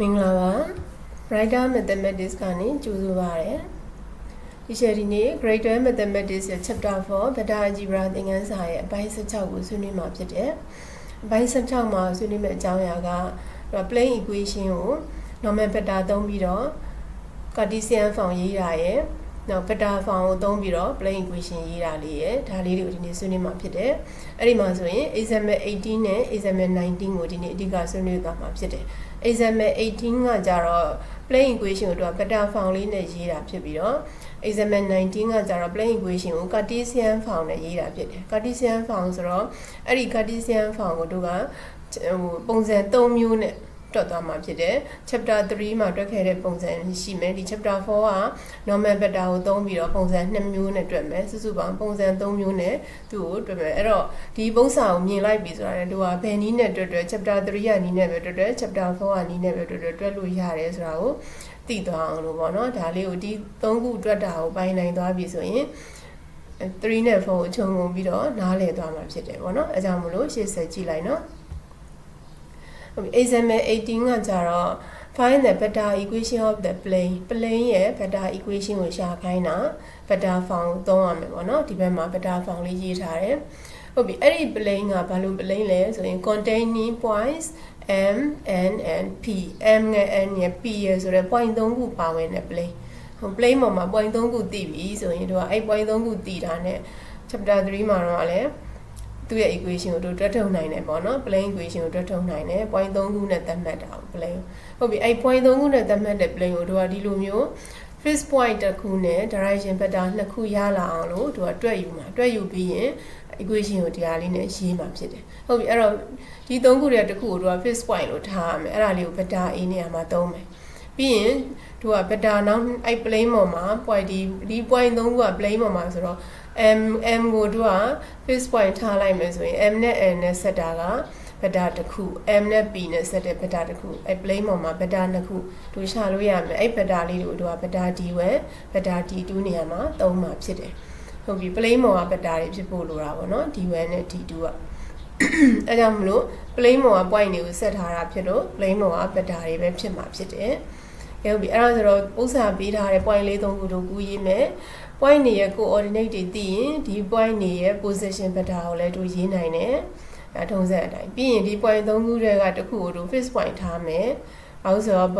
မင်္ဂလာပါ Writer Mathematics ကနေကြိုဆိုပါရစေဒီရှယ်ဒီနေ့ Grade 12 Mathematics ရဲ့ Chapter 4 Beta Algebra သင်ခန်းစာရဲ့အပိုင်း16ကိုဆွေးနွေးမှာဖြစ်တယ်အပိုင်း16မှာဆွေးနွေးမယ့်အကြောင်းအရာက plane equation ကို normal beta သုံးပြီးတော့ Cartesian form ရေးတာရယ်နောက် beta form ကိုသုံးပြီးတော့ plane equation ရေးတာလေးရယ်ဒါလေးတွေကိုဒီနေ့ဆွေးနွေးမှာဖြစ်တယ်အဲ့ဒီမှာဆိုရင် example 18နဲ့ example 19ကိုဒီနေ့အဓိကဆွေးနွေးသွားမှာဖြစ်တယ် example 18ကကြတော့ plane equation ကိုတော့ beta form လေးနဲ့ရေးတာဖြစ်ပြီးတော့ example 19ကကြတော့ plane equation ကို Cartesian form နဲ့ရေးတာဖြစ်တယ် Cartesian form ဆိုတော့အဲ့ဒီ Cartesian form ကိုတို့ကဟိုပုံစံ3မျိုးနဲ့ တွက်သွားမှာဖြစ်တယ် chapter 3မှာတွက်ခဲ့တဲ့ပုံစံရှိမယ်ဒီ chapter 4က normal beta ကိုသုံးပြီးတော့ပုံစံ2မျိုးနဲ့တွက်မယ်စုစုပေါင်းပုံစံ3မျိုးနဲ့သူ့ကိုတွက်မယ်အဲ့တော့ဒီပုံစံကိုမြင်လိုက်ပြီဆိုတာလည်းသူကဘယ်နည်းနဲ့တွက်တွက် chapter 3ကနည်းနဲ့ပဲတွက်တွက် chapter 4ကနည်းနဲ့ပဲတွက်တွက်တွက်လို့ရတယ်ဆိုတာကိုသိသွားအောင်လို့ပေါ့နော်ဒါလေးကိုဒီ3ခုတွက်တာကိုပိုင်းနိုင်သွားပြီဆိုရင်3နဲ့4ကိုခြုံငုံပြီးတော့နားလည်သွားမှာဖြစ်တယ်ပေါ့နော်အဲကြောင့်မလို့ရှေ့ဆက်ကြည့်လိုက်နော်ဟုတ်ပြီ example 18ကကြတော့ find the beta equation of the plane plane ရဲ့ beta equation ကိုရှာခိုင်းတာ beta form သုံးရမယ်ပေါ့နော်ဒီဘက်မှာ beta form လေးရေးထားတယ်ဟုတ်ပြီအဲ့ဒီ plane ကဘာလို့ plane လဲဆိုရင် containing points m n and p m နဲ့ n နဲ့ p ရယ်ဆိုတော့ point 3ခုပါဝင်တဲ့ plane ဟို plane ပေါ်မှာ point 3ခုတည်ပြီဆိုရင်တို့ကအဲ့ point 3ခုတည်တာနဲ့ chapter 3မှာတော့လည်း သူ့ရဲ့ equation ကိုတို့တွက်ထုတ်နိုင်တယ်ပေါ့နော် plane equation ကိုတွက်ထုတ်နိုင်တယ် point 3ခုနဲ့သတ်မှတ်တာကို plane ဟုတ်ပြီအဲ့ point 3ခုနဲ့သတ်မှတ်တဲ့ plane ကိုတို့ကဒီလိုမျိုး fixed point တစ်ခုနဲ့ direction vector နှစ်ခုရလာအောင်လို့တို့ကတွက်ယူမှာတွက်ယူပြီးရင် equation ကိုတရားလေးနဲ့ရေးမှာဖြစ်တယ်ဟုတ်ပြီအဲ့တော့ဒီသုံးခုတွေကတစ်ခုကိုတို့က fixed point လို့ထားရမယ်အဲ့ဒါလေးကို vector a နေရာမှာသုံးမယ်ပြီးရင်တို့က vector နောက်အဲ့ plane ပေါ်မှာ point ဒီဒီ point သုံးခုက plane ပေါ်မှာဆိုတော့ m m ကိုတို့က fixed point ထားလိုက်မယ်ဆိုရင် m နဲ့ n နဲ့ဆက်တာကဗတာတစ်ခု m နဲ့ p နဲ့ဆက်တဲ့ဗတာတစ်ခုအဲ plane ပေါ်မှာဗတာနှစ်ခုတို့ရှာလို့ရမယ်အဲ့ဗတာလေးတွေကိုတို့ကဗတာ d1 ဗတာ d2 နေရာမှာသုံးမှာဖြစ်တယ်ဟုတ်ပြီ plane ပေါ်ကဗတာတွေဖြစ်ဖို့လိုတာပေါ့နော် d1 နဲ့ d2 ကအဲကြောင့်မလို့ plane ပေါ်က point တွေကိုဆက်ထားတာဖြစ်လို့ plane ပေါ်ကဗတာတွေပဲဖြစ်မှာဖြစ်တယ် ကဲဟုတ်ပြီအဲ့ဒါဆိုတော့ဥစ္စာပေးထားတဲ့ point လေးသုံးခုတို့ကူးရေးမယ် point တွေရဲ့ coordinate တွေသိရင်ဒီ point တွေရဲ့ position vector ကိုလည်းတို့ရေးနိုင်တယ်အဲထုံးစံအတိုင်းပြီးရင်ဒီ point 3ခုတွေကတစ်ခုကိုတို့ fixed point ထားမယ်။အဲဆိုတော့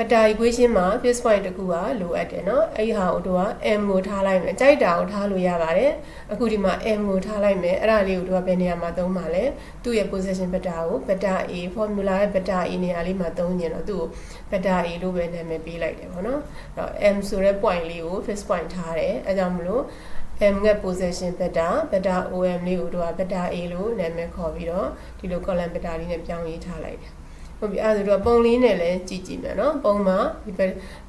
vector equation မှာ fixed point တစ်ခုကလိုအပ်တယ်เนาะအဲ့ဒီဟာကိုတို့က m ကိုထားလိုက်မယ်။ကြိုက်တာကိုထားလို့ရပါတယ်။အခုဒီမှာ m ကိုထားလိုက်မယ်။အဲ့ဒါလေးကိုတို့ကဘယ်နေရာမှာသုံးမှာလဲ။သူ့ရဲ့ position vector ကို vector a formula ရဲ့ vector a နေရာလေးမှာသုံးရင်တော့သူ့ကို vector a လို့ပဲနာမည်ပေးလိုက်တယ်ပေါ့နော်။အဲ့တော့ m ဆိုတဲ့ point လေးကို fixed point ထားတယ်။အဲကြောင့်မလို့ m က position vector vector om လေးကိုတို့က vector a လို့နာမည်ခေါ်ပြီးတော့ဒီလို column vector လေးနဲ့ပြောင်းရေးထားလိုက်တယ် ဟုတ်ပြီအဲ့ဒါဆိုတော့ပုံလေးနဲ့လည်းကြည့်ကြည့်မယ်နော်ပုံမှာဒီ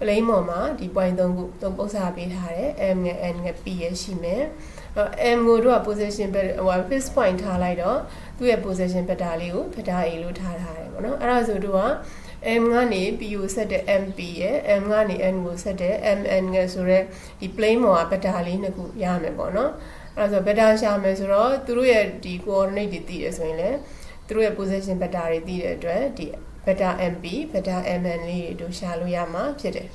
plane ပေါ်မှာဒီ point 3ခုသုံးပု္ပ္ပစာပေးထားတယ် m နဲ့ n နဲ့ p ရရှိမယ်အဲ့ m ကိုတို့က position ဟို fixed point ထားလိုက်တော့သူ့ရဲ့ position vector လေးကို vector a လို့ထားထားတယ်ပေါ့နော်အဲ့ဒါဆိုတို့က m ကနေ p ကိုဆက်တဲ့ mp ရဲ့ m ကနေ n ကိုဆက်တဲ့ mn ကဆိုတော့ဒီ plane ပေါ်က vector လေးနှစ်ခုရမယ်ပေါ့နော်အဲ့ဒါဆို vector ရှာမယ်ဆိုတော့သူတို့ရဲ့ဒီ coordinate တွေသိတယ်ဆိုရင်လည်း သူတို့ရဲ့ position vector တွေသိတဲ့အတွက်ဒီ vector mp vector mn လေးတွေတို့ရှာလို့ရမှာဖြစ်တယ်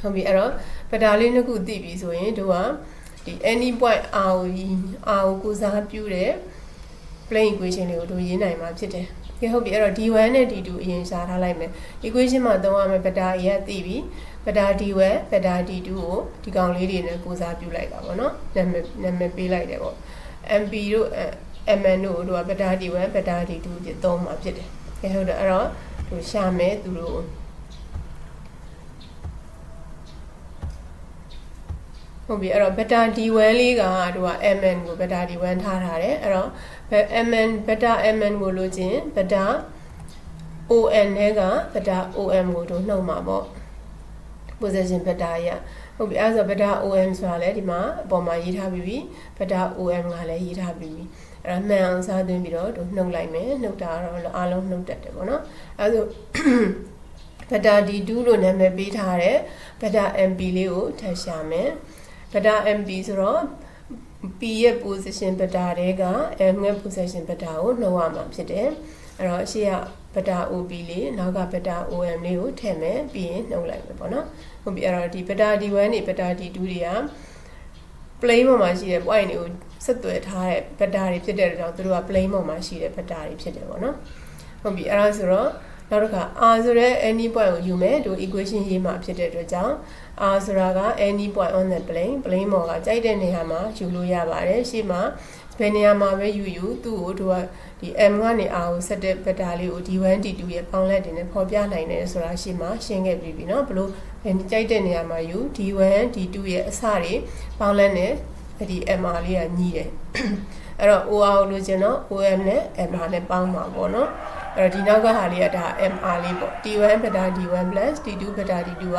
ဟုတ်ပြီအဲ့တော့ vector လေးနှစ်ခုသိပြီဆိုရင်တို့ကဒီ any point r ကို r ကိုကိုစားပြုတဲ့ plane equation လေးကိုတို့ရေးနိုင်မှာဖြစ်တယ်ကဲဟုတ်ပြီအဲ့တော့ d1 နဲ့ d2 အရင်ရှာထားလိုက်မယ် equation မှာသုံးရမယ် vector a ကသိပြီ vector d1 vector d2 ကိုဒီကောင်လေးတွေနဲ့ကိုစားပြုလိုက်တာပေါ့နော်နာမည်နာမည်ပေးလိုက်တယ်ပေါ့ mp တို့ mn တို့တို့က vector d1 vector d2 တွေသုံးမှာဖြစ်တယ်ကဲဟုတ်တယ်အဲ့တော့တို့ရှာမယ်သူတို့ဟုတ်ပြီအဲ့တော့ beta d1 လေးကတို့က mn ကို beta d1 ထားထားတယ်အဲ့တော့ mn beta mn ကိုလိုချင် beta on နဲ့က beta om ကိုတို့နှုတ်မှာပေါ့ position beta ရဟုတ်ပြီအဲ့ဆို beta om ဆိုတာလည်းဒီမှာအပေါ်မှာရေးထားပြီးပြီ beta om ကလည်းရေးထားပြီးပြီအဲ့တော့မှန်အောင်စားသွင်းပြီးတော့တို့နှုတ်လိုက်မယ်နှုတ်တာတော့အားလုံးနှုတ်တတ်တယ်ပေါ့နော်အဲ့ဆို beta d2 လို့နာမည်ပေးထားတဲ့ beta mp လေးကိုထပ်ရှာမယ် beta mp ဆိုတော့ p ရဲ့ position beta တွေက m ရဲ့ position beta ကိုနှုတ်ရမှာဖြစ်တယ်အဲ့တော့အရှိကဗတာ OB လေးနောက်ကဗတာ OM လေးကိုထည့်မယ်ပြီးရင်နှုတ်လိုက်မယ်ပေါ့နော်ဟုတ်ပြီအဲ့တော့ဒီဗတာ D1 နေဗတာ D2 တွေက plane ပေါ်မှာရှိတဲ့ point တွေကို ဆက်သွယ်ထားတဲ့ဗတာတွေဖြစ်တဲ့အတွက်ကြောင့်သူတို့က plane ပေါ်မှာရှိတဲ့ဗတာတွေဖြစ်တယ်ပေါ့နော်ဟုတ်ပြီအဲ့ဒါဆိုတော့နောက်တစ်ခါ r ဆိုတဲ့ any point ကိုယူမယ်ဒီ equation ရေးမှာဖြစ်တဲ့အတွက်ကြောင့် r ဆိုတာက any point on the plane plane ပေါ်ကကြိုက်တဲ့နေရာမှာယူလို့ရပါတယ်ရှေ့မှာဘယ်နေရာမှာပဲယူယူသူ့ကိုတို့ကဒီ m ကနေ r ကိုဆက်တဲ့ဗက်တာလေးကို d1 d2 ရဲ့ပေါင်းလက်တွေနဲ့ဖော်ပြနိုင်တယ်ဆိုတာရှေ့မှာရှင်းခဲ့ပြီးပြီเนาะဘလို့ဘယ်ကြိုက်တဲ့နေရာမှာယူ d1 d2 ရဲ့အစတွေပေါင်းလက်နဲ့ ဒီ mr လေးကညီးတယ်အဲ့တော့ OR ကိုလိုချင်တော့ OM နဲ့ MR နဲ့ပေါင်းမှာပေါ့နော်အဲ့တော့ဒီနောက်ကဟာလေးကဒါ MR လေးပေါ့ T1 ဘတာ D1 T2 ဘတာ D2 က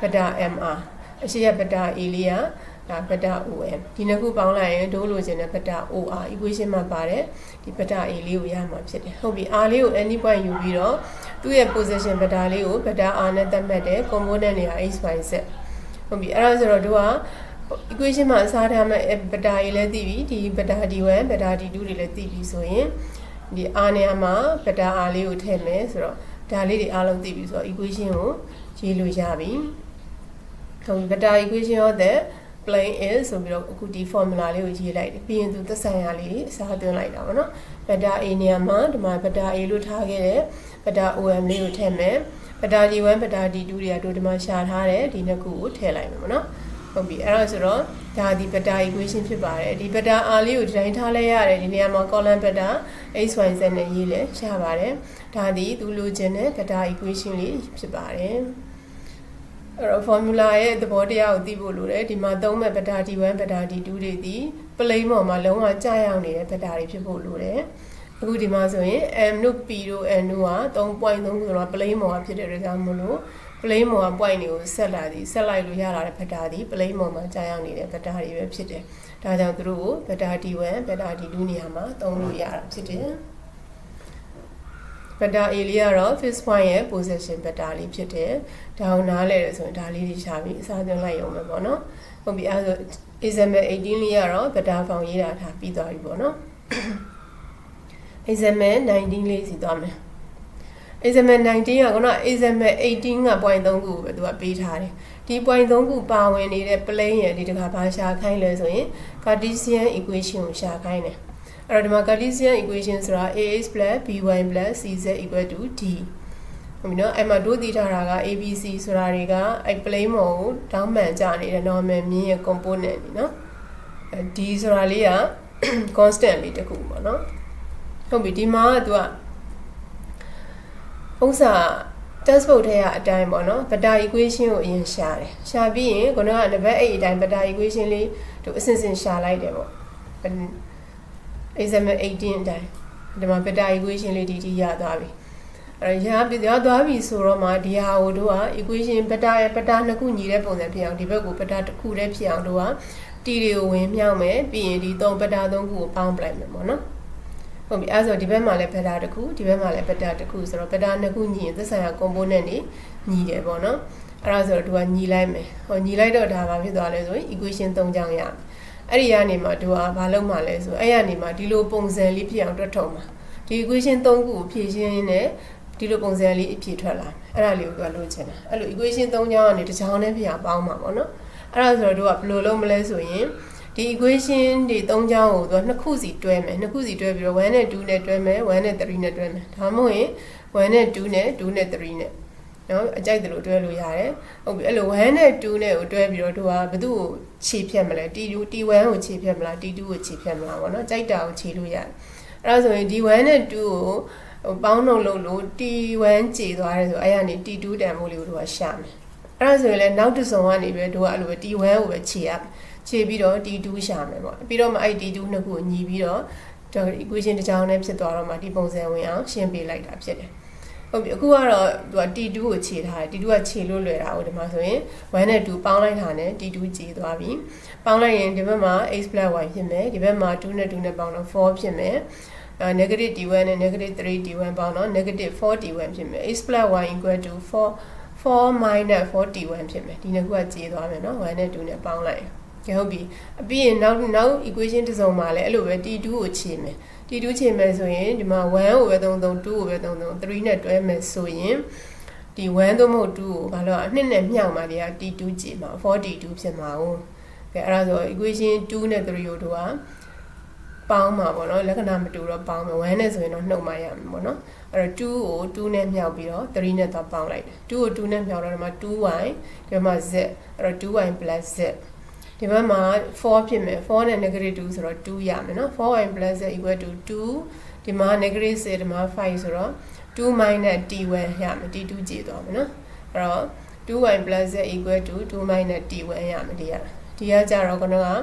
ဘတာ MR အရှိရဘတာ A လေးကဒါဘတာ OM ဒီနှစ်ခုပေါင်းလိုက်ရင်ဒိုးလိုချင်တဲ့ဘတာ OR equation မှာပါတယ်ဒီဘတာ A လေးကိုရမှာဖြစ်တယ်ဟုတ်ပြီ R လေးကို any point ယူပြီးတော့သူ့ရဲ့ position ဘတာလေးကိုဘတာ R နဲ့သတ်မှတ်တယ် component တွေက x y z ဟုတ်ပြီအဲ့ဒါဆိုတော့တို့က equation မှာအစားထားမဲ့ဗတာကြီးလည်းသိပြီဒီဗတာ D1 ဗတာ D2 တွေလည်းသိပြီဆိုရင်ဒီ R နေရာမှာဗတာ R လေးကိုထည့်မယ်ဆိုတော့ဒါလေးတွေအားလုံးသိပြီဆိုတော့ equation ကိုရေးလို့ရပြီဟုတ်ပြီဗတာ equation of the plane is ဆိုပြီးတော့အခုဒီ formula လေးကိုရေးလိုက်တယ်ပြီးရင်သူသက်ဆိုင်ရာလေးတွေအစားသွင်းလိုက်တာပေါ့နော်ဗတာ A နေရာမှာဒီမှာဗတာ A လို့ထားခဲ့တဲ့ဗတာ OM လေးကိုထည့်မယ်ဗတာ D1 ဗတာ D2 တွေကတို့ဒီမှာရှာထားတယ်ဒီနှစ်ခုကိုထည့်လိုက်မယ်ပေါ့နော် ဟုတ်ပြီအဲ့ဒါဆိုတော့ဒါဒီပတာ equation ဖြစ်ပါတယ်ဒီပတာ r လေးကိုဒီတိုင်းထားလဲရတယ်ဒီနေရာမှာ column ပတာ x y z နဲ့ရေးလဲရပါတယ်ဒါဒီသူလိုချင်တဲ့ပတာ equation လေးဖြစ်ပါတယ်အဲ့တော့ formula ရဲ့သဘောတရားကိုသိဖို့လိုတယ်ဒီမှာသုံးမဲ့ပတာ d1 ပတာ d2 တွေဒီ plane ပေါ်မှာလုံးဝကြာရောက်နေတဲ့ပတာတွေဖြစ်ဖို့လိုတယ်အခုဒီမှာဆိုရင် m တို့ p တို့ n တို့က3.3ဆိုတော့ plane ပေါ်မှာဖြစ်တဲ့အတွက်ကြောင့်မလို့ plane ပေါ်က point တွေကိုဆက်လာသည်ဆက်လိုက်လို့ရလာတဲ့ဗတာသည် plane ပေါ်မှာကြာရောက်နေတဲ့ဗတာတွေပဲဖြစ်တယ်။ဒါကြောင့်သူတို့ကိုဗတာ D1 ဗတာ D2 နေရာမှာသုံးလို့ရတာဖြစ်တယ်။ဗတာ A လေးကတော့ fixed point ရဲ့ position ဗတာလေးဖြစ်တယ်။ဒါအောင်နားလဲတယ်ဆိုရင်ဒါလေးတွေရှာပြီးအစားသွင်းလိုက်ရုံပဲပေါ့နော်။ဟုတ်ပြီအဲဆို example 18လေးကတော့ဗတာဖောင်ရေးတာထားပြီးသွားပြီပေါ့နော်။ example 19လေးစီသွားမယ်။ example 19ကကတော့ example 18က point 3ခုပဲသူကပေးထားတယ်ဒီ point 3ခုပါဝင်နေတဲ့ plane ရဲ့ဒီတခါဘာရှာခိုင်းလဲဆိုရင် Cartesian equation ကိုရှာခိုင်းတယ်အဲ့တော့ဒီမှာ Cartesian equation ဆိုတာ ax by cz d ဟုတ်ပြီနော်အဲ့မှာတို့သိထားတာက abc ဆိုတာတွေကအဲ့ plane ပေါ်ကိုတောင်းမှန်ကြနေတဲ့ normal မြင်းရဲ့ component တွေနော်အဲ d ဆိုတာလေးက constant လေးတစ်ခုပေါ့နော်ဟုတ်ပြီဒီမှာကသူက ဥစ္စာ textbook ထဲကအတိုင်းပေါ့နော်ဗတာ equation ကိုအရင်ရှာတယ်ရှာပြီးရင်ခုနကနံပါတ်8အတိုင်းဗတာ equation လေးတို့အစင်စင်ရှာလိုက်တယ်ပေါ့ example 18အတိုင်းဒီမှာဗတာ equation လေးဒီဒီရသွားပြီအဲ့ရပြီးရသွားပြီဆိုတော့မှဒီဟာကိုတို့က equation ဗတာရဲ့ဗတာနှစ်ခုညီတဲ့ပုံစံဖြစ်အောင်ဒီဘက်ကိုဗတာတစ်ခုတည်းဖြစ်အောင်တို့က t တွေကိုဝင်မြောက်မယ်ပြီးရင်ဒီ3ဗတာ3ခုကိုပေါင်းပလိုက်မယ်ပေါ့နော် ဟုတ်ပြီအဲဆိုဒီဘက်မှာလည်းဗက်တာတစ်ခုဒီဘက်မှာလည်းဗက်တာတစ်ခုဆိုတော့ဗက်တာနှစ်ခုညီရင်သက်ဆိုင်ရာ component တွေညီတယ်ပေါ့နော်အဲ့ဒါဆိုတော့သူကညီလိုက်မယ်ဟောညီလိုက်တော့ဒါဘာဖြစ်သွားလဲဆိုရင် equation 3ချောင်းရအဲ့ဒီကနေမှသူကဘာလုပ်မှလဲဆိုအဲ့ရနေမှဒီလိုပုံစံလေးဖြစ်အောင်တွက်ထုံမှာဒီ equation 3ခုကိုဖြည့်ရှင်းရင်းနဲ့ဒီလိုပုံစံလေးအဖြစ်ထွက်လာအဲ့ဒါလေးကိုသူကလိုချင်တာအဲ့လို equation 3ချောင်းကနေတစ်ချောင်းနဲ့ဖြစ်အောင်ပေါင်းမှာပေါ့နော်အဲ့ဒါဆိုတော့သူကဘယ်လိုလုပ်မလဲဆိုရင် ဒီ equation တွေ၃ချောင်းကိုသူကနှစ်ခုစီတွဲမယ်နှစ်ခုစီတွဲပြီးတော့1နဲ့2နဲ့တွဲမယ်1နဲ့3နဲ့တွဲမယ်ဒါမှမဟုတ်ရင်1နဲ့2နဲ့2နဲ့3နဲ့နော်အကြိုက်တယ်လို့တွဲလို့ရတယ်ဟုတ်ပြီအဲ့လို1နဲ့2နဲ့ကိုတွဲပြီးတော့သူကဘယ်သူ့ကိုခြေဖြတ်မလဲ T2 T1 ကိုခြေဖြတ်မလား T2 ကိုခြေဖြတ်မလားပေါ့နော်ကြိုက်တာကိုခြေလို့ရတယ်အဲ့ဒါဆိုရင်ဒီ1နဲ့2ကိုဟိုပေါင်းလုံးလို့လို့ T1 ခြေသွားတယ်ဆိုအဲ့ရနေ T2 တန်ဖိုးလေးကိုသူကရှာမယ်အဲ့ဒါဆိုရင်လည်းနောက်တစ်စုံကနေပဲသူကအဲ့လိုပဲ T1 ကိုပဲခြေရမယ် ခြေပြီးတော့ T2 ရှာမယ်ပေါ့ပြီးတော့မှအဲ့ T2 နှစ်ခုကိုညီပြီးတော့ equation တစ်ကြောင်းနဲ့ဖြစ်သွားတော့မှဒီပုံစံဝင်အောင်ရှင်းပေးလိုက်တာဖြစ်တယ်ဟုတ်ပြီအခုကတော့သူက T2 ကိုခြေထားတယ် T2 ကခြေလို့လွယ်တာဟိုဒီမှာဆိုရင်1နဲ့2ပေါင်းလိုက်တာနဲ့ T2 ခြေသွားပြီပေါင်းလိုက်ရင်ဒီဘက်မှာ x y ဖြစ်မယ်ဒီဘက်မှာ2နဲ့2နဲ့ပေါင်းတော့4ဖြစ်မယ်အဲ negative t1 နဲ့ negative 3 t1 ပေါင်းတော့ negative 4 t1 ဖြစ်မယ် x plus y equal to 4 4 minus 4 t1 ဖြစ်မယ်ဒီနှစ်ခုကခြေသွားမယ်နော်1နဲ့2နဲ့ပေါင်းလိုက်ရင် ကဲဟုတ်ပြီအပြီးရင်နောက်နောက် equation တစ်စုံမှာလည်းအဲ့လိုပဲ t2 ကိုခြေမယ် T2 ချိန်မယ်ဆိုရင်ဒီမှာ1ကိုပဲသုံးသုံး2ကိုပဲသုံးသုံး3နဲ့တွဲမယ်ဆိုရင်ဒီ1သို့မဟုတ်2ကိုဘာလို့အနှစ်နဲ့မြှောက်မှဒီက T2 ချိန်မှာ 4T2 ဖြစ်မှာ哦ကဲအဲ့ဒါဆို equation 2နဲ့3ကိုတို့ကပေါင်းမှာပေါ့နော်လက္ခဏာမတူတော့ပေါင်းမယ်1နဲ့ဆိုရင်တော့နှုတ်မှရမှာပေါ့နော်အဲ့တော့2ကို2နဲ့မြှောက်ပြီးတော့3နဲ့တော့ပေါင်းလိုက်တယ်2ကို2နဲ့မြှောက်တော့ဒီမှာ 2y ဒီမှာ z အဲ့တော့ 2y z ဒီဘက်မှာ4ဖြစ်မယ်4နဲ့ negative 2ဆိုတော့2ရမယ်နော် 4y plus z equal to 2ဒီမှာ negative 6ဒီမှာ5ဆိုတော့2 minus t1 ရမယ် t2 ကြည့်သွားမယ်နော်အဲ့တော့ 2y plus z equal to 2 minus t1 ရမယ်ဒီရဒီကကြတော့ကျွန်တော်က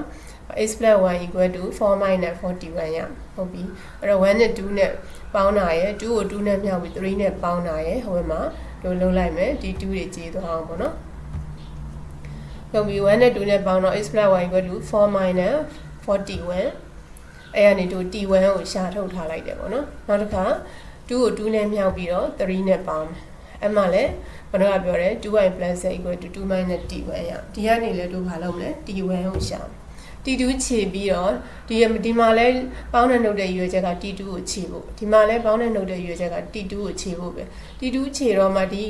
x plus 1 equal to 4 minus 41ရမယ်ဟုတ်ပြီအဲ့တော့1နဲ့2နဲ့ပေါင်းတာရယ်2ကို2နဲ့မြှောက်ပြီး3နဲ့ပေါင်းတာရယ်ဟိုဘက်မှာတို့လုံးလိုက်မယ်ဒီ2တွေကြည့်သွားအောင်ပေါ့နော် ဟုတ်ပြီ1နဲ့2နဲ့ပေါင်းတော့ x plus y equal to 4 minus 41အဲ့ကနေတို့ t1 ကိုရှာထုတ်ထားလိုက်တယ်ပေါ့နော်နောက်တစ်ခါ2ကို2နဲ့မြှောက်ပြီးတော့3နဲ့ပေါင်းမယ်အဲ့မှာလည်းဘယ်တော့ပြောတယ် 2y plus z equal to 2 minus t1 ရဒီကနေလည်းတို့ဘာလုပ်မလဲ t1 ကိုရှာမယ် T2 ခြေပြီးတော့ဒီဒီမှာလဲပေါင်းတဲ့နှုတ်တဲ့ရွေချက်က T2 ကိုခြေဖို့ဒီမှာလဲပေါင်းတဲ့နှုတ်တဲ့ရွေချက်က T2 ကိုခြေဖို့ပဲ T2 ခြေတော့မှဒီ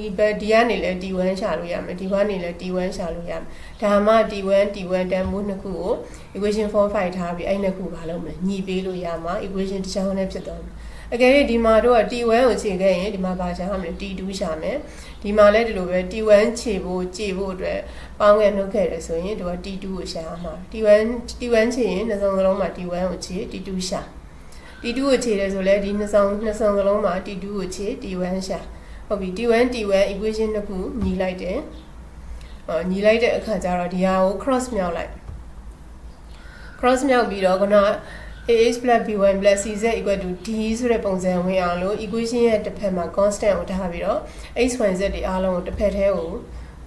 ဒီကနေလဲ T1 ရှာလို့ရမယ်ဒီဘက်နေလဲ T1 ရှာလို့ရမယ်ဒါမှ T1 T1 တန်မိုးနှစ်ခုကို equation 4 5ထားပြီးအဲ့နှစ်ခုဘာလုပ်မလဲညီပေးလို့ရမှာ equation တစ်ချောင်းနဲ့ဖြစ်သွားမယ် အကယ်၍ဒီမှာတော့ T1 ကိုခြေခဲ့ရင်ဒီမှာပါရှာရမယ် T2 ရှာမယ်ဒီမှာလည်းဒီလိုပဲ T1 ခြေဖို့ကြည့်ဖို့အတွက်ပေါင်းငယ်နှုတ်ခဲ့တယ်ဆိုရင်ဒီက T2 ကိုရှာရမှာ T1 T1 ခြေရင်နှစ်စုံစလုံးမှာ T1 ကိုခြေ T2 ရှာ T2 ကိုခြေတယ်ဆိုလဲဒီနှစ်စုံနှစ်စုံစလုံးမှာ T2 ကိုခြေ T1 ရှာဟုတ်ပြီ T1 T1 equation တစ်ခုညီလိုက်တယ်အော်ညီလိုက်တဲ့အခါကျတော့ဒီဟာကို cross မြောက်လိုက် cross မြောက်ပြီးတော့ခုန ax plus b1 plus cz equal to d ဆိုတဲ့ပုံစံဝင်အောင်လို့ equation ရဲ့တစ်ဖက်မှာ constant ကိုထားပြီးတော့ x y z တွေအားလုံးကိုတစ်ဖက်ထဲကို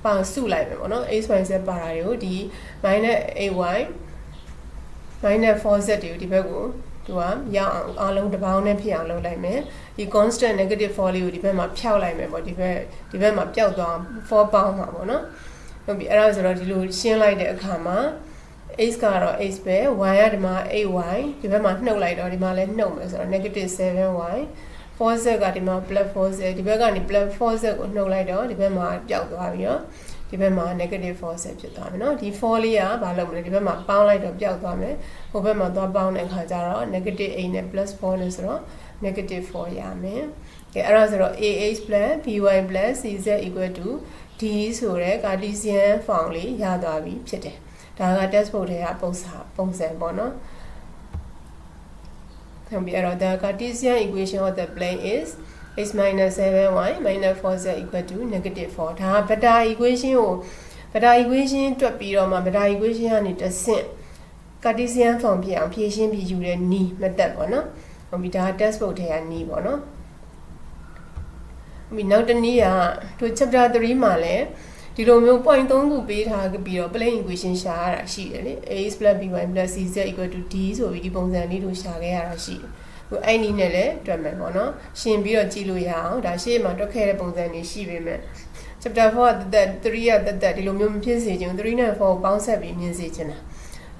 ပေါင်စုလိုက်မယ်ပေါ့နော် x y z ပါတာတွေကိုဒီ minus ay minus 4z တွေကိုဒီဘက်ကိုသူကရအောင်အားလုံးတစ်ပေါင်းနဲ့ဖြစ်အောင်လုပ်လိုက်မယ်ဒီ constant negative 4လေးကိုဒီဘက်မှာဖျောက်လိုက်မယ်ပေါ့ဒီဘက်ဒီဘက်မှာပျောက်သွား4ပေါင်းမှာပေါ့နော်ဟုတ်ပြီအဲ့ဒါဆိုတော့ဒီလိုရှင်းလိုက်တဲ့အခါမှာ x ကတော့ x ပဲ y ကဒီမှာ 8y ဒီဘက်မှာနှုတ်လိုက်တော့ဒီမှာလည်းနှုတ်မယ်ဆိုတော့ negative 7y 4z ကဒီမှာ plus 4z ဒီဘက်ကနေ plus 4z ကိုနှုတ်လိုက်တော့ဒီဘက်မှာပျောက်သွားပြီးတော့ဒီဘက်မှာ negative 4z ဖြစ်သွားမယ်เนาะဒီ4လေးကဘာလုပ်မလဲဒီဘက်မှာပေါင်းလိုက်တော့ပျောက်သွားမယ်ဟိုဘက်မှာသွားပေါင်းတဲ့အခါကျတော့ negative 8နဲ့ plus 4နဲ့ဆိုတော့ negative 4ရမယ်ကဲအဲ့ဒါဆိုတော့ ah by cz equal to d ဆိုတဲ့ cartesian form လေးရသွားပြီဖြစ်တယ် ဒါက textbook ထဲကပုံစံပုံစံပေါ့နော်ဟုတ်ပြီအဲ့တော့ the cartesian equation of the plane is x minus 7y minus 4z equal to negative 4ဒါက vector equation ကို vector equation တွက်ပြီးတော့မှ vector equation ကနေတဆင့် cartesian form ဖြစ်အောင်ဖြည့်ရှင်းပြီးယူတဲ့ ni method ပေါ့နော်ဟုတ်ပြီဒါက textbook ထဲက ni ပေါ့နော်ဟုတ်ပြီနောက်တစ်နည်းကသူ chapter 3မှာလည်း ဒီလိုမျိုး point 3ခုပေးထားပြီးတော့ plane equation ရှာရတာရှိတယ်လေ ax + by + cz = d ဆိုပြီးဒီပုံစံလေးတို့ရှာခဲ့ရတာရှိတယ်ဟိုအဲ့နည်းနဲ့လည်းတွက်မယ်ပေါ့နော်ရှင်ပြီးတော့ကြည့်လို့ရအောင်ဒါရှေ့မှာတွက်ခဲ့တဲ့ပုံစံတွေရှိပေမဲ့ chapter 4ကတက်3ကတက်တက်ဒီလိုမျိုးမဖြစ်စေချင်3နဲ့4ကိုပေါင်းဆက်ပြီးမြင်စေချင်တာ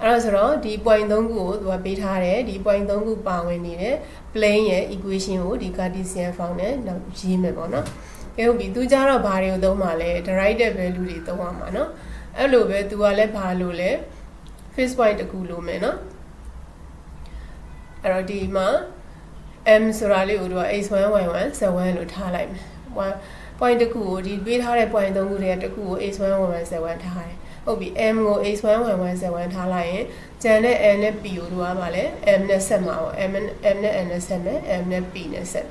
အဲ့တော့ဆိုတော့ဒီ point 3ခုကိုသူကပေးထားတယ်ဒီ point 3ခုပါဝင်နေတဲ့ plane ရဲ့ equation ကိုဒီ Cartesian form နဲ့နောက်ရေးမယ်ပေါ့နော် ကဲဟုတ်ပြီသူကြတော့ဘာတွေကိုသုံးမှာလဲ derived value တွေသုံးရမှာเนาะအဲ့လိုပဲသူကလည်းဘာလို့လဲ fixed point တခုလိုမယ်เนาะအဲ့တော့ဒီမှာ m ဆိုတာလေးကိုတို့က x1 y1 z1 လို့ထားလိုက်မယ်။ point တစ်ခုကိုဒီပေးထားတဲ့ point သုံးခုတွေကတစ်ခုကို x1 y1 z1 ထားတယ်။ဟုတ်ပြီ m ကို x1 y1 z1 ထားလိုက်ရင်ကျန်တဲ့ n နဲ့ p ကိုတို့ကမှလည်း m နဲ့ဆက်မှာပေါ့ m m နဲ့ n နဲ့ဆက်မယ် m နဲ့ p နဲ့ဆက်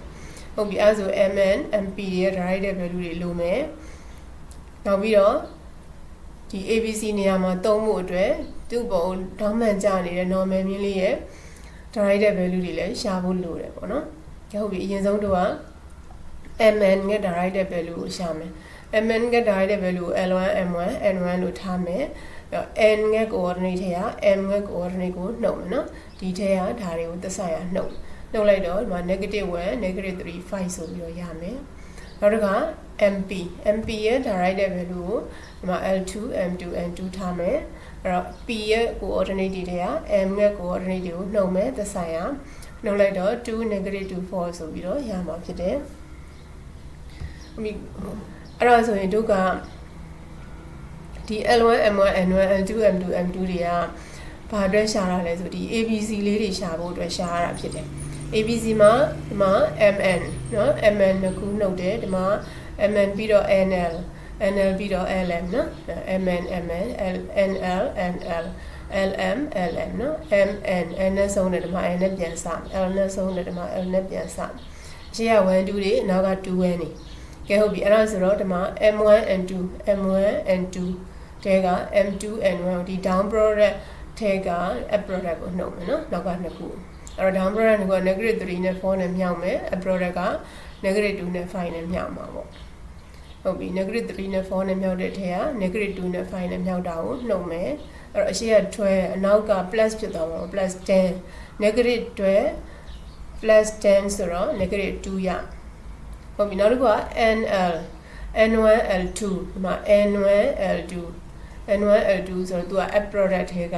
ဟုတ်ပြီအဲဆို mn mp ရဲ့ derived value တွေလိုမယ်။နောက်ပြီးတော့ဒီ abc နေရာမှာသုံးဖို့အတွက်သူ့ပုံဒေါင်းမှန်ကြနေတဲ့ normal မြင်းလေးရဲ့ derived value တွေလည်းရှာဖို့လိုတယ်ပေါ့နော်။ဟုတ်ပြီအရင်ဆုံးတို့က mn ရဲ့ derived value ကိုရှာမယ်။ mn ရဲ့ derived value ကို l1 m1 n1 လို့ထားမယ်။ n ရဲ့ coordinate ထဲက m ရဲ့ coordinate ကိုနှုတ်မယ်နော်။ဒီထဲကဒါတွေကိုသက်ဆိုင်ရာနှုတ် နှုတ်လိုက်တော့ဒီမှာ -1 -3 5ဆိုပြီးတော့ရမယ်။နောက်တစ်ခါ mp mp ရဲ့ derived value ကိုဒီမှာ l2 m2 n2 ထားမယ်။အဲ့တော့ p ရဲ့ coordinate တွေက m ရဲ့ coordinate တွေကိုနှုတ်မယ်သက်ဆိုင်ရာနှုတ်လိုက်တော့2 negative 2 4ဆိုပြီးတော့ရမှာဖြစ်တယ်အမိအဲ့ဒါဆိုရင်တို့ကဒီ L1 M1 N1 N2 M2 M2 တွေကဘာအတွက်ရှာတာလဲဆိုဒီ ABC လေးတွေရှာဖို့အတွက်ရှာရတာဖြစ်တယ် ABC မှာဒီမှာ MN နော် MN နှစ်ခုနှုတ်တယ်ဒီမှာ MN ပြီးတော့ NL NL ပြီးတော့ LM နော် MN MN NL NL LM LM နော် MN N နဲ့ဆုံးတယ်ဒီမှာ N နဲ့ပြန်စ L နဲ့ဆုံးတယ်ဒီမှာ L နဲ့ပြန်စရှေ့က1 2တွေနောက်က2 1နေကဲဟုတ်ပြီအဲ့ဒါဆိုတော့ဒီမှာ M1 and 2 M1 and 2တဲက M2 and 1ဒီ down product ထဲက up product ကိုနှုတ်မယ်နော်နောက်ကနှစ်ခု အဲ့တော့ down product က negative 3နဲ့4နဲ့မြောက်မယ် up product က negative 2နဲ့5နဲ့မြောက်မှာပေါ့ဟုတ်ပြီ negative 3နဲ့4နဲ့မြောက်တဲ့ထဲက negative 2နဲ့5နဲ့မြောက်တာကိုနှုတ်မယ်အဲ့တော့အရှိက12အနောက်က plus ဖြစ်သွားမှာ plus 10 negative 12 plus 10ဆိုတော့ negative 2ရဟုတ်ပြီနောက်တစ်ခုက NL N1 L2 ဒီမှာ N1 L2 N1 L2 ဆိုတော့သူက app product ထဲက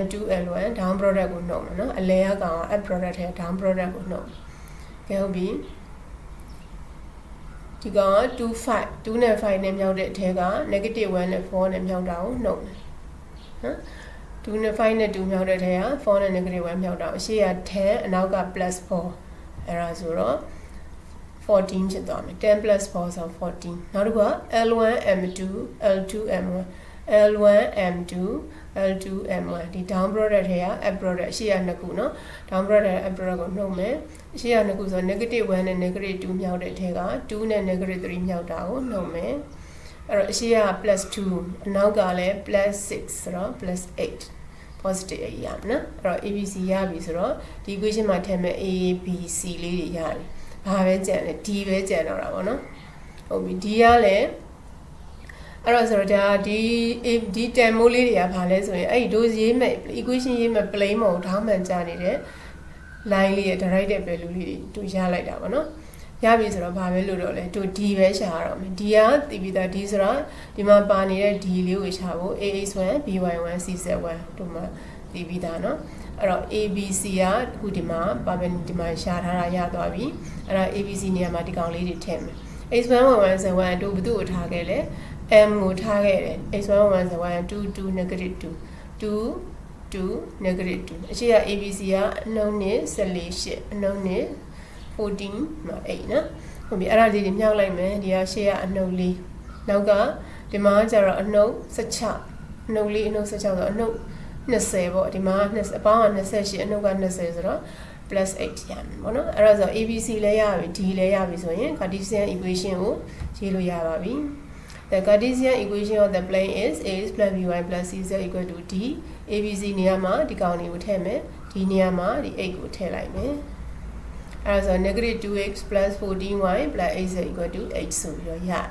N2 L1 down product ကိုနှုတ်မယ်နော်အလဲကကောင် app product ထဲ down product ကိုနှုတ်ကဲဟုတ်ပြီဒီကောင်က2 5 2နဲ့5နဲ့မြောက်တဲ့အထဲက negative 1နဲ့4နဲ့မြောက်တာကိုနှုတ်မယ်နော်2နဲ့5နဲ့2မြောက်တဲ့ထဲက4နဲ့ negative 1မြောက်တာအရှိက10အနောက်က plus 4အဲ့ဒါဆိုတော့14ဖြစ်သွားမယ်10 plus 4ဆို14နောက်တစ်ခုက L1 M2 L2 M1 L1 M2 L2 M1 ဒီ down product ထဲက up product ရှေ့ကနှစ်ခုเนาะ down product up product ကိုနှုတ်မယ်ရှေ့ကနှစ်ခုဆို negative 1နဲ့ negative 2မြောက်တဲ့ထဲက2နဲ့ negative 3မြောက်တာကိုနှုတ်မယ်အဲ့တော့ရှေ့က plus 2အနောက်ကလည်း plus 6ဆိုတော့ plus 8 positive အရာနော်အဲ့တော့ ABC ရပြီဆိုတော့ဒီ equation မှာထည့်မဲ့ A B C လေးတွေရတယ်ဘာပဲကြံလဲ D ပဲကြံတော့တာပေါ့နော်ဟုတ်ပြီ D ကလည်း အဲ့တော့ဆိုတော့ဒါဒီဒီတန်မိုးလေးတွေကဘာလဲဆိုရင်အဲ့ဒီ dose ရေးမဲ့ equation ရေးမဲ့ plane မဟုတ်ထောင်းမှန်ကြနေတဲ့ line လေးရဲ့ directed value လေးတွေတူရလိုက်တာပေါ့နော်ရပြီဆိုတော့ဘာပဲလို့တော့လဲသူ D ပဲရှာရတော့မယ် D ကတည်ပြီးသား D ဆိုတော့ဒီမှာပါနေတဲ့ D လေးကိုရှာဖို့ AX1 BY1 CZ1 တို့မှာတည်ပြီးသားเนาะအဲ့တော့ ABC ကအခုဒီမှာပါပဲဒီမှာရှာထားတာရသွားပြီအဲ့တော့ ABC နေရာမှာဒီကောင်လေးတွေထည့်မယ် X11171 တို့ဘယ်သူ့ကိုထားခဲ့လဲ M ကိုထားခဲ့တယ် X11171 2 2 negative 2 2 2 negative 2အရှိက ABC ကအနှုံးနဲ့14 8အနှုံးနဲ့14မှာ8နော်ဟုတ်ပြီအဲ့ဒါလေးတွေမြောက်လိုက်မယ်ဒီကရှေ့ကအနှုတ်လေးနောက်ကဒီမှာကျတော့အနှုတ်16အနှုတ်လေးအနှုတ်16ဆိုတော့အနှုတ်20ပေါ့ဒီမှာ20အပေါင်းက28အနှုတ်က20ဆိုတော့ plus 8ရမယ်ပေါ့နော်အဲ့ဒါဆို ABC လည်းရပြီ D လည်းရပြီဆိုရင် Cartesian equation ကိုရေးလို့ရပါပြီ The Cartesian equation of the plane is ax plus by plus cz equal to d abc နေရာမှာဒီကောင်လေးကိုထည့်မယ်ဒီနေရာမှာဒီ8ကိုထည့်လိုက်မယ်အဲဒါဆို negative 2x plus 14y plus 8z equal to 8ဆိုပြီးတော့ရတယ်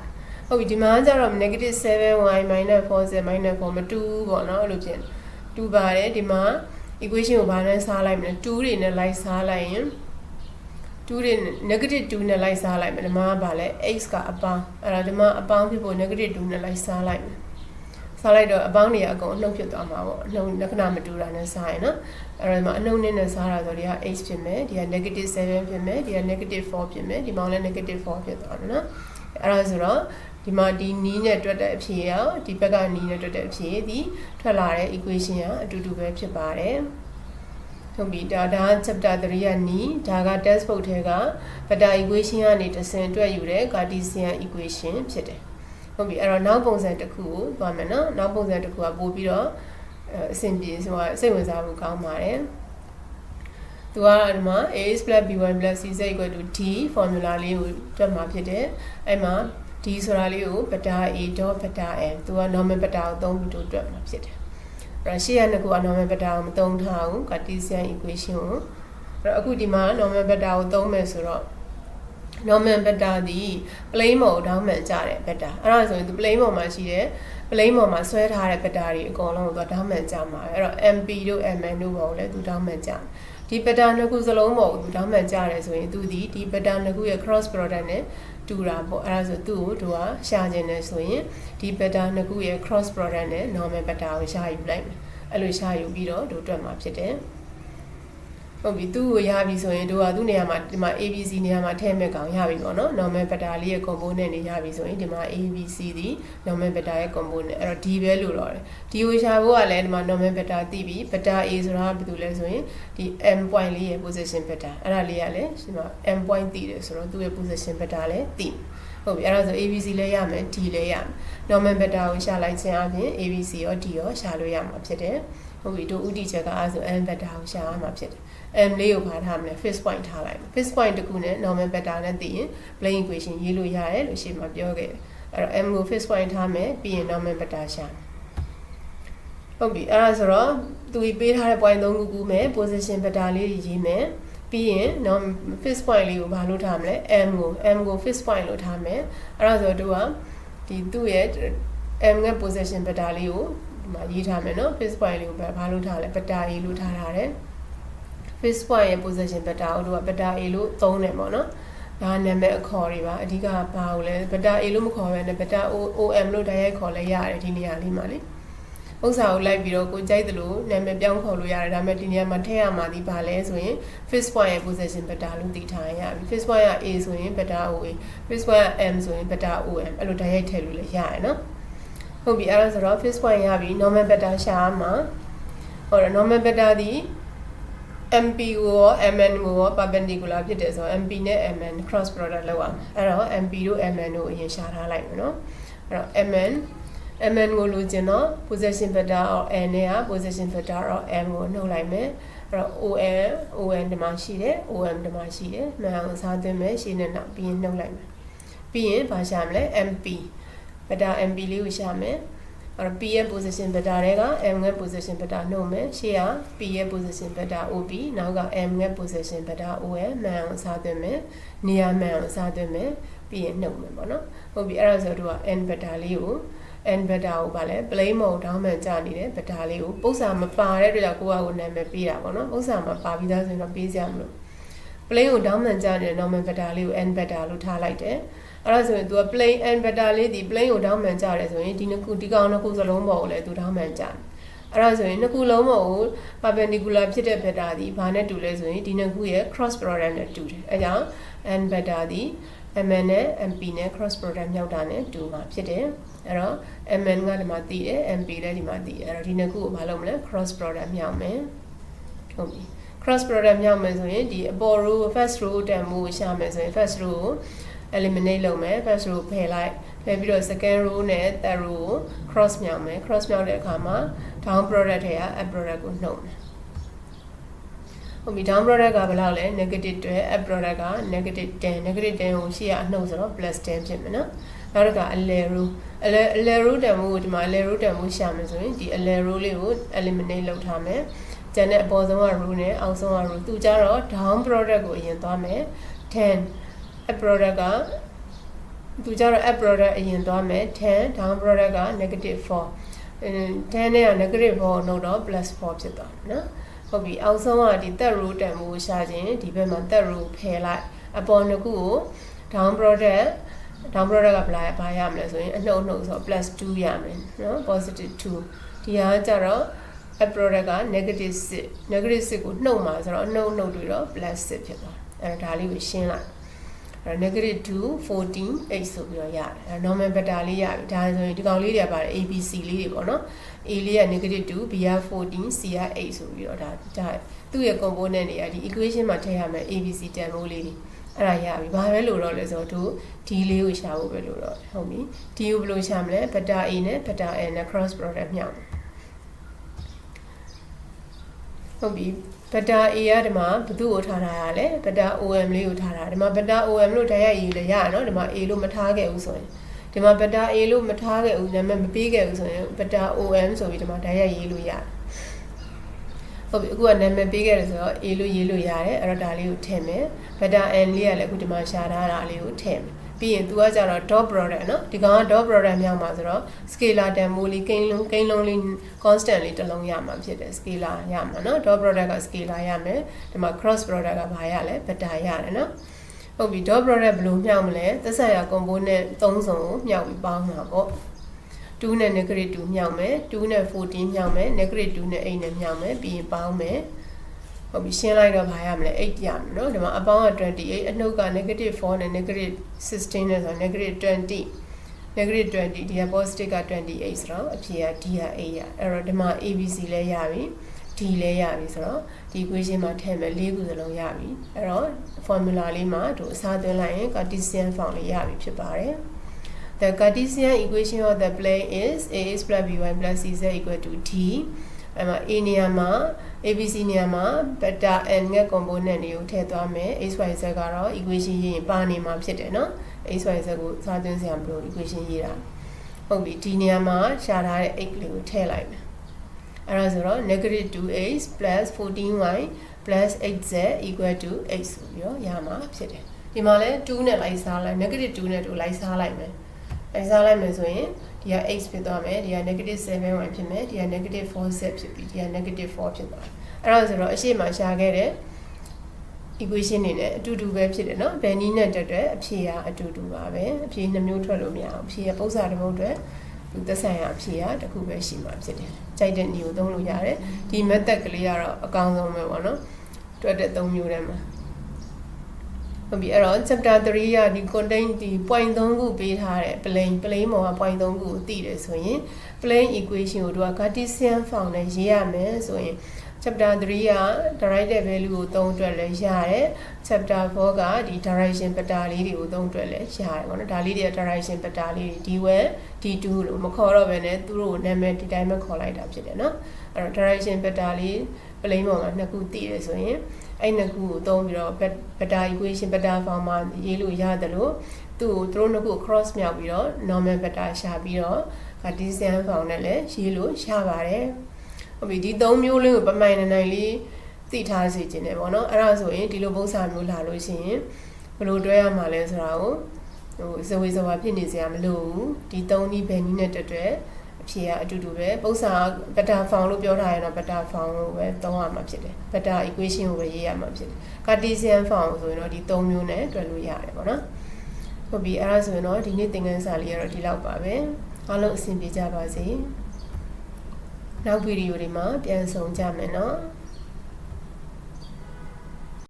ဟုတ်ပြီဒီမှာကျတော့ negative 7y minus 4z minus 4မတူဘူးပေါ့နော်အဲ့လိုဖြစ်တူပါတယ်ဒီမှာ equation ကိုဘာနဲ့စားလိုက်မလဲ2တွေနဲ့လိုက်စားလိုက်ရင် 2တွေ negative 2နဲ့လိုက်စားလိုက်မယ်ဒီမှာကဘာလဲ x ကအပေါင်းအဲ့ဒါဒီမှာအပေါင်းဖြစ်ဖို့ negative 2နဲ့လိုက်စားလိုက်မယ်စားလိုက်တော့အပေါင်းတွေကအကုန်အနှုတ်ဖြစ်သွားမှာပေါ့အနှုတ်လက္ခဏာမတူတာနဲ့စားရင်နော်အဲ့တော့ဒီမှာအနှုတ်နဲ့နဲ့စားတာဆိုဒီက h ဖြစ်မယ်ဒီက negative 7ဖြစ်မယ်ဒီက negative 4ဖြစ်မယ်ဒီမှာလည်း negative 4ဖြစ်သွားတယ်နော်အဲ့ဒါဆိုတော့ဒီမှာဒီနီးနဲ့တွက်တဲ့အဖြေရောဒီဘက်ကနီးနဲ့တွက်တဲ့အဖြေဒီထွက်လာတဲ့ equation ကအတူတူပဲဖြစ်ပါတယ် ဟုတ်ပြီဒါဒါ chapter 3ရနီးဒါက textbook ထဲက vector equation ကနေတဆင့်တွက်ယူတဲ့ Cartesian equation ဖြစ်တယ်ဟုတ်ပြီအဲ့တော့နောက်ပုံစံတစ်ခုကိုသွားမယ်နော်နောက်ပုံစံတစ်ခုကပို့ပြီးတော့အဆင်ပြေဆိုတာစိတ်ဝင်စားဖို့ကောင်းပါတယ်သူကဒီမှာ ax b1 cz d formula လေးကိုတွက်မှာဖြစ်တယ်အဲ့မှာ d ဆိုတာလေးကိုပတာ a ပတာ m သူက normal ပတာကိုသုံးပြီးတော့တွက်မှာဖြစ်တယ် အဲ့ရှေ့ရနှစ်ခုက normal ပတာကိုမသုံးထားဘူး Cartesian equation ကိုအဲ့အခုဒီမှာ normal ပတာကိုသုံးမယ်ဆိုတော့ normal vector ဒီ plane ပေါ်ကိုတောင်းမှန်ကြတဲ့ vector အဲ့ဒါဆိုရင်သူ plane ပေါ်မှာရှိတဲ့ plane ပေါ်မှာဆွဲထားတဲ့ vector တွေအကုန်လုံးကိုသူတောင်းမှန်ကြမှာအဲ့တော့ mp တို့ mn တို့ပေါ်ကိုလည်းသူတောင်းမှန်ကြ ဒီ vector နှစ်ခုစလုံးပေါ်ကိုသူတောင်းမှန်ကြတယ်ဆိုရင်သူဒီဒီ vector နှစ်ခုရဲ့ cross product နဲ့တူတာပေါ့အဲ့ဒါဆိုသူ့ကိုသူကရှာခြင်းနဲ့ဆိုရင်ဒီ vector နှစ်ခုရဲ့ cross product နဲ့ normal vector ကိုရှာယူလိုက်မယ်အဲ့လိုရှာယူပြီးတော့တို့တွက်မှာဖြစ်တယ် ဟုတ်ပြီသူ့ကိုရပြီဆိုရင်တို့ကသူ့နေရာမှာဒီမှာ ABC နေရာမှာထည့်မဲ့ကောင်ရပြီပေါ့နော် normal beta လေးရဲ့ component တွေရပြီဆိုရင်ဒီမှာ ABC ဒီ normal beta ရဲ့ component အဲ့တော့ဒီပဲလို့တော့တယ်ဒီကိုရှာဖို့ကလည်းဒီမှာ normal beta သိပြီ beta A ဆိုတာကဘာလို့လဲဆိုရင်ဒီ m point လေးရဲ့ position beta အဲ့ဒါလေးကလည်းဒီမှာ m point သိတယ်ဆိုတော့သူ့ရဲ့ position beta လည်းသိဟုတ်ပြီအဲ့ဒါဆို ABC လည်းရမယ် D လည်းရမယ် normal beta ကိုရှာလိုက်ခြင်းအပြင် ABC ရော D ရောရှာလို့ရမှာဖြစ်တယ်ဟုတ်ပြီတို့ဥတီချက်ကအဲဆို n beta ကိုရှာရမှာဖြစ်တယ် m လေးကိုဘာထားမလဲ fixed point ထားလိုက်မယ် fixed point တစ်ခုနဲ့ normal beta နဲ့သိရင် plane equation ရေးလို့ရတယ်လို့ရှင်းမှာပြောခဲ့တယ်အဲ့တော့ m ကို fixed point ထားမယ်ပြီးရင် normal beta ရှာမယ်ဟုတ်ပြီအဲ့ဒါဆိုတော့သူပေးထားတဲ့ point 3ခုခုမယ် position beta လေးရေးမယ်ပြီးရင် non fixed point လေးကိုဘာလို့ထားမလဲ m ကို m ကို fixed point လို့ထားမယ်အဲ့ဒါဆိုတော့သူကဒီသူ့ရဲ့ m ရဲ့ position beta လေးကိုဒီမှာရေးထားမယ်နော် fixed point လေးကိုဘာလို့ထားလဲ beta a လို့ထားထားတယ် face point ရဲ့ position beta ကိုတို့က beta a လို့သုံးတယ်ပေါ့နော်ဒါနာမည်အခေါ်တွေပါအဓိကဘာကိုလဲ beta a လို့မခေါ်ဘဲနဲ့ beta om လို့တိုက်ရိုက်ခေါ်လဲရတယ်ဒီနေရာလေးမှာလေဥစ္စာကိုလိုက်ပြီးတော့ကိုကြိုက်တယ်လို့နာမည်ပြောင်းခေါ်လို့ရတယ်ဒါပေမဲ့ဒီနေရာမှာထည့်ရမှာဒီပါလဲဆိုရင် face point ရဲ့ position beta လို့သိထားရပြီ face point က a ဆိုရင် beta oa face point က m ဆိုရင် beta om အဲ့လိုတိုက်ရိုက်ထည့်လို့လည်းရတယ်နော်ဟုတ်ပြီအဲ့ဒါဆိုတော့ face point ရပြီ normal beta ရှာရမှာဟောတော့ normal beta ဒီ MP ကိုရော MN ကိုရော perpendicular ဖြစ်တယ်ဆိုတော့ MP နဲ့ MN cross product လောက်အောင်အဲ့တော့ MP တို့ MN တို့အရင်ရှာထားလိုက်မယ်နော်အဲ့တော့ MN MN ကိုလိုချင်တော့ position vector or n နဲ့က position vector or m ကိုနှုတ်လိုက်မယ်အဲ့တော့ ON ON ဒီမှာရှိတယ် OM ဒီမှာရှိတယ်မှန်အောင်စားသွင်းမယ်ရှင်းနေတော့ပြီးရင်နှုတ်လိုက်မယ်ပြီးရင်ဘာရှာမလဲ MP vector MP လေးကိုရှာမယ် အဲ့တော့ P ရဲ့ position vector တွေက M ရဲ့ position vector နှုတ်မယ်ရှေ့က P ရဲ့ position vector OP နောက်က M ရဲ့ position vector OM မှန်အောင်စားသွင်းမယ်နေရာမှန်အောင်စားသွင်းမယ်ပြီးရင်နှုတ်မယ်ပေါ့နော်ဟုတ်ပြီအဲ့ဒါဆိုတော့ N vector လေးကို N vector ကိုဗာလဲ plane mode တောင်းမှန်ကြနေတဲ့ vector လေးကိုပုံစံမပါတဲ့အတွက်ကြောင့်ကိုကကိုနာမည်ပေးတာပေါ့နော်ပုံစံမပါပြီးသားဆိုရင်တော့ပေးစရာမလို plane ကိုတောင်းမှန်ကြနေတဲ့ normal vector လေးကို N vector လို့ထားလိုက်တယ် အဲ့ဒါဆိုရင် तू က plane and vector လေးဒီ plane ကိုတောင်းမှန်ကြတယ်ဆိုရင်ဒီနှစ်ခုဒီကောင်နှစ်ခုစလုံးပေါ်ကိုလည်း तू တောင်းမှန်ကြတယ်အဲ့ဒါဆိုရင်နှစ်ခုလုံးပေါ်ကို perpendicular ဖြစ်တဲ့ vector ဒီဘာနဲ့တူလဲဆိုရင်ဒီနှစ်ခုရဲ့ cross product နဲ့တူတယ်အဲကြောင့် n vector ဒီ mn နဲ့ mp နဲ့ cross product မြောက်တာနဲ့တူမှာဖြစ်တယ်အဲ့တော့ mn ကဒီမှာတည်တယ် mp လည်းဒီမှာတည်တယ်အဲ့တော့ဒီနှစ်ခုကိုမလုပ်မလဲ cross product မြောက်မယ်ဟုတ်ပြီ cross product မြောက်မယ်ဆိုရင်ဒီအပေါ် row first row တန်ဖို့ရှာမယ်ဆိုရင် first row ကို eliminate လုပ်မယ် first row ဖယ်လိုက်ဖယ်ပြီးတော့ second row နဲ့ third row ကို cross မြောက်မယ် cross မြောက်တဲ့အခါမှာ down product ထဲက up product ကိုနှုတ်မယ်ဟုတ်ပြီ down product ကဘယ်လောက်လဲ negative 12 up product က negative 10 negative 10ကိုရှေ့ကအနှုတ်ဆိုတော့ plus 10ဖြစ်မယ်နော်နောက်တစ်ခါ alel row alel alel row တန်ဖို့ဒီမှာ alel row တန်ဖို့ရှာမယ်ဆိုရင်ဒီ alel row လေးကို eliminate လုပ်ထားမယ်ကျန်တဲ့အပေါ်ဆုံးက row နဲ့အောက်ဆုံးက row သူကြတော့ down product ကိုအရင်သွားမယ်10 up product ကသူကြတော့ up product အရင်သွားမယ်10 down product က negative 4 10နဲ့က negative 4ကိုနှုတ်တော့ plus 4ဖြစ်သွားတယ်နော်ဟုတ်ပြီအောက်ဆုံးကဒီ third row တန်ဖို့ရှာခြင်းဒီဘက်မှာ third row ဖယ်လိုက်အပေါ်နှစ်ခုကို down product down product ကဘယ်လာဘာရမလဲဆိုရင်အနှုတ်အနှုတ်ဆို plus 2ရမယ်နော် positive 2ဒီဟာကကြတော့ up product က negative 6 negative 6ကိုနှုတ်မှာဆိုတော့အနှုတ်အနှုတ်တွေတော့ plus 6ဖြစ်သွားတယ်အဲဒါလေးကိုရှင်းလိုက်အဲ negative 2 14 8ဆိုပြီးတော့ရတယ်အဲ normal beta လေးရပြီဒါဆိုရင်ဒီကောင်လေးတွေကပါတယ် ABC လေးတွေပေါ့နော် A လေးက negative 2 B က14 C က8ဆိုပြီးတော့ဒါဒါသူ့ရဲ့ component တွေကဒီ equation မှာထည့်ရမယ် ABC တန်ဖိုးလေးတွေအဲ့ဒါရပြီဘာပဲလို့တော့လဲဆိုတော့သူ D လေးကိုရှာဖို့ပဲလို့တော့ဟုတ်ပြီ D ကိုဘယ်လိုရှာမလဲ beta A နဲ့ beta N နဲ့ cross product မြောက်ဟုတ်ပြီ ဘတာ A ကဒီမှာဘသူ့ကိုထားထားရလဲဘတာ OM လေးကိုထားတာဒီမှာဘတာ OM လို့တိုက်ရိုက်ရေးလဲရရနော်ဒီမှာ A လို့မထားခဲ့ဘူးဆိုရင်ဒီမှာဘတာ A လို့မထားခဲ့ဘူးနာမည်မပေးခဲ့ဘူးဆိုရင်ဘတာ OM ဆိုပြီးဒီမှာတိုက်ရိုက်ရေးလို့ရတယ်ဟုတ်ပြီအခုကနာမည်ပေးခဲ့တယ်ဆိုတော့ A လို့ရေးလို့ရတယ်အဲ့တော့ဒါလေးကိုထည့်မယ်ဘတာ N လေးကလည်းအခုဒီမှာရှာထားတာလေးကိုထည့်မယ် ပြီးရင်သူကကြတော့ dot product နော်ဒီကောင်က dot product မြောက်မှာဆိုတော့ scalar တန်မိုးလေးကိန်းလုံးကိန်းလုံးလေး constant လေးတစ်လုံးရမှာဖြစ်တယ် scalar ရမှာနော် dot product က scalar ရမယ်ဒီမှာ cross product ကဘာရလဲ beta ရတယ်နော်ဟုတ်ပြီ dot product ဘယ်လိုမြောက်မလဲသက်ဆိုင်ရာ component သုံးစုံကိုမြောက်ပြီးပေါင်းမှာပေါ့2နဲ့ negative 2မြောက်မယ်2နဲ့14မြောက်မယ် negative 2နဲ့8နဲ့မြောက်မယ်ပြီးရင်ပေါင်းမယ် ဟုတ်ပြီရှင်းလိုက်တော့ဘာရမလဲ8ရမယ်နော်ဒီမှာအပေါင်းက28အနှုတ်က negative 4နဲ့ negative 16နဲ့ဆိုတော့ negative 20 negative 20ဒီက positive က28ဆိုတော့အဖြေက D က8ရအဲ့တော့ဒီမှာ ABC လဲရပြီ D လဲရပြီဆိုတော့ဒီ equation မှာထည့်မယ်၄ခုစလုံးရပြီအဲ့တော့ formula လေးမှာတို့အစားသွင်းလိုက်ရင် Cartesian form လေးရပြီဖြစ်ပါတယ် The Cartesian equation of the plane is A is plus B1 plus CZ equal to D အဲ့မှာ a နေရာမှာ abc နေရာမှာ beta n ငက် component တွေကိုထည့်သွားမယ် xyz ကတော့ equation ရေးရင်ပါနေမှာဖြစ်တယ်နော် xyz ကိုစားသွင်းစရာမလို equation ရေးတာဟုတ်ပြီဒီနေရာမှာရှာထားတဲ့ x လေးကိုထည့်လိုက်မယ်အဲ့ဒါဆိုတော့ negative 2x plus 14y plus 8z equal to x ဆိုပြီးတော့ရမှာဖြစ်တယ်ဒီမှာလဲ2နဲ့လိုက်စားလိုက် negative 2နဲ့2လိုက်စားလိုက်မယ် လိုက်စားလိုက်မယ်ဆိုရင်ဒီက x ဖြစ်သွားမယ်ဒီက negative 7y ဖြစ်မယ်ဒီက negative 4z ဖြစ်ပြီးဒီက negative 4ဖြစ်သွားတယ်အဲ့ဒါဆိုတော့အရှိမရှာခဲ့တဲ့ equation တွေနဲ့အတူတူပဲဖြစ်တယ်နော်ဘယ်နည်းနဲ့တက်တဲ့အဖြေကအတူတူပါပဲအဖြေနှမျိုးထွက်လို့မရအောင်အဖြေကပုံစံတစ်ပုဒ်အတွက်သူသက်ဆိုင်ရာအဖြေကတစ်ခုပဲရှိမှာဖြစ်တယ်ကြိုက်တဲ့နည်းကိုသုံးလို့ရတယ်ဒီ method ကလေးကတော့အကောင်းဆုံးပဲပေါ့နော်တွက်တဲ့၃မျိုးထဲမှာ ဟုတ်ပြီအဲ့တော့ chapter 3ကဒီ content ဒီ point 3ခုပေးထားတဲ့ plane plane ပေါ်က point 3ခုကိုသိတယ်ဆိုရင် plane equation ကိုတို့က Cartesian form နဲ့ရေးရမယ်ဆိုရင် chapter 3က directed value ကိုသုံးအတွက်လည်းရတယ် chapter 4ကဒီ direction vector လေးတွေကိုသုံးအတွက်လည်းရတယ်ပေါ့နော်ဒါလေးတွေက direction vector လေးတွေ d1 d2 လို့မခေါ်တော့ဘဲနဲ့သူတို့နာမည်ဒီတိုင်းပဲခေါ်လိုက်တာဖြစ်တယ်နော်အဲ့တော့ direction vector လေး plane ပေါ်မှာနှစ်ခုတည်တယ်ဆိုရင်အဲ့နှစ်ခုကိုသုံးပြီးတော့ vector equation vector form မှာရေးလို့ရတယ်လို့သူ့ကိုသူတို့နှစ်ခု cross မြောက်ပြီးတော့ normal vector ရှာပြီးတော့ Cartesian form နဲ့လည်းရေးလို့ရပါတယ် ဟုတ်ပြီဒီ၃မျိုးလေးကိုပမိုင်နိုင်နိုင်လေးသိထားစေခြင်းတယ်ပေါ့နော်အဲ့ဒါဆိုရင်ဒီလိုပုံစံမျိုးလာလို့ရှိရင်ဘယ်လိုတွဲရမှာလဲဆိုတာကိုဟိုဇဝေဇဝါဖြစ်နေစရာမလိုဘူးဒီ၃နည်းဘယ်နည်းနဲ့တက်တက်အဖြေကအတူတူပဲပုံစံဘက်တာဖောင်လို့ပြောထားရင်တော့ဘက်တာဖောင်လို့ပဲသုံးရမှာဖြစ်တယ်ဘက်တာ equation ကိုပဲရေးရမှာဖြစ်တယ် Cartesian form ဆိုရင်တော့ဒီ၃မျိုးနဲ့တွဲလို့ရတယ်ပေါ့နော်ဟုတ်ပြီအဲ့ဒါဆိုရင်တော့ဒီနေ့သင်ခန်းစာလေးကတော့ဒီလောက်ပါပဲအားလုံးအဆင်ပြေကြပါစေ နောက်ဗီဒီယိုတွေမှာပြန်ဆောင်ကြမယ်နော်